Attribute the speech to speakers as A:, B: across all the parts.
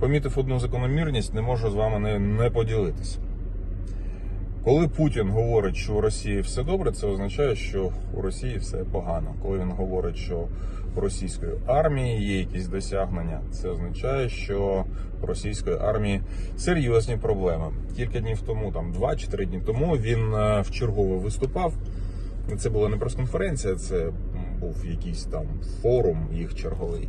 A: помітив одну закономірність, не можу з вами не, не поділитися. Коли Путін говорить, що у Росії все добре, це означає, що у Росії все погано. Коли він говорить, що у російської армії є якісь досягнення, це означає, що у російської армії серйозні проблеми. Кілька днів тому, там два чи три дні тому, він е, вчергово виступав. Це була не прес-конференція, це був якийсь там форум їх черговий.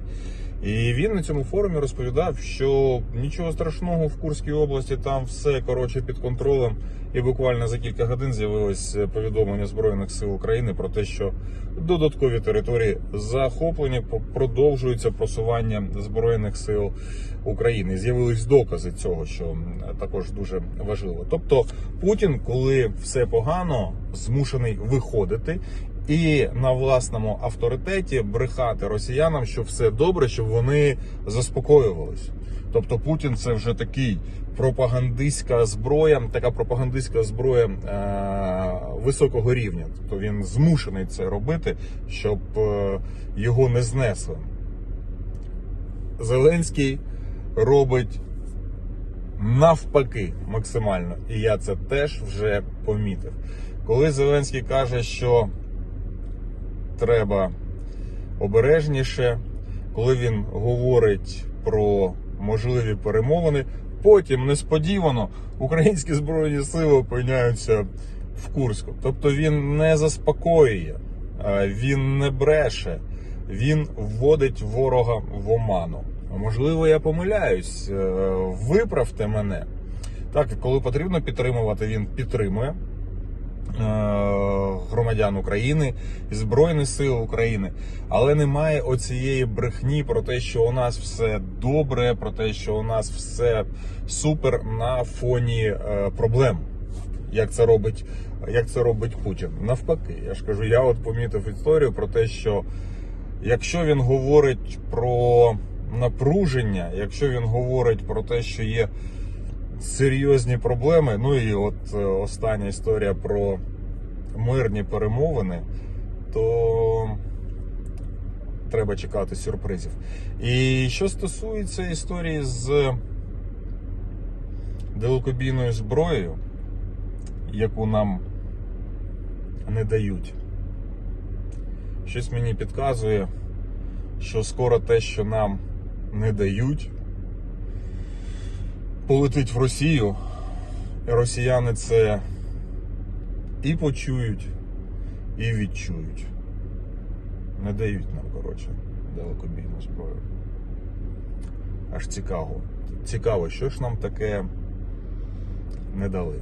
A: І він на цьому форумі розповідав, що нічого страшного в Курській області, там все коротше під контролем. І буквально за кілька годин з'явилось повідомлення Збройних сил України про те, що додаткові території захоплені, продовжується просування Збройних сил України. З'явились докази цього, що також дуже важливо. Тобто Путін, коли все погано, змушений виходити і на власному авторитеті брехати росіянам, що все добре, щоб вони заспокоювались. Тобто Путін це вже такий пропагандистська зброя, така пропагандистська зброя е- високого рівня. Тобто він змушений це робити, щоб е- його не знесли. Зеленський робить навпаки максимально. І я це теж вже помітив. Коли Зеленський каже, що треба обережніше, коли він говорить про можливі перемовини, потім несподівано українські збройні сили опиняються в Курську. Тобто він не заспокоює, він не бреше, він вводить ворога в оману. Можливо, я помиляюсь, е, виправте мене. Так, коли потрібно підтримувати, він підтримує громадян України Збройних сил України, але немає оцієї брехні про те, що у нас все добре, про те, що у нас все супер на фоні е, проблем. Як це робить, як це робить Путін? Навпаки, я ж кажу, я от помітив історію про те, що якщо він говорить про напруження, якщо він говорить про те, що є серйозні проблеми. Ну і от е, остання історія про мирні перемовини, то треба чекати сюрпризів. І що стосується історії з далекобійною зброєю, яку нам не дають, щось мені підказує, що скоро те, що нам не дають, полетить в Росію. Росіяни це і почують, і відчують. Не дають нам, коротше, далекобійну зброю. Аж цікаво. Цікаво, що ж нам таке не дали.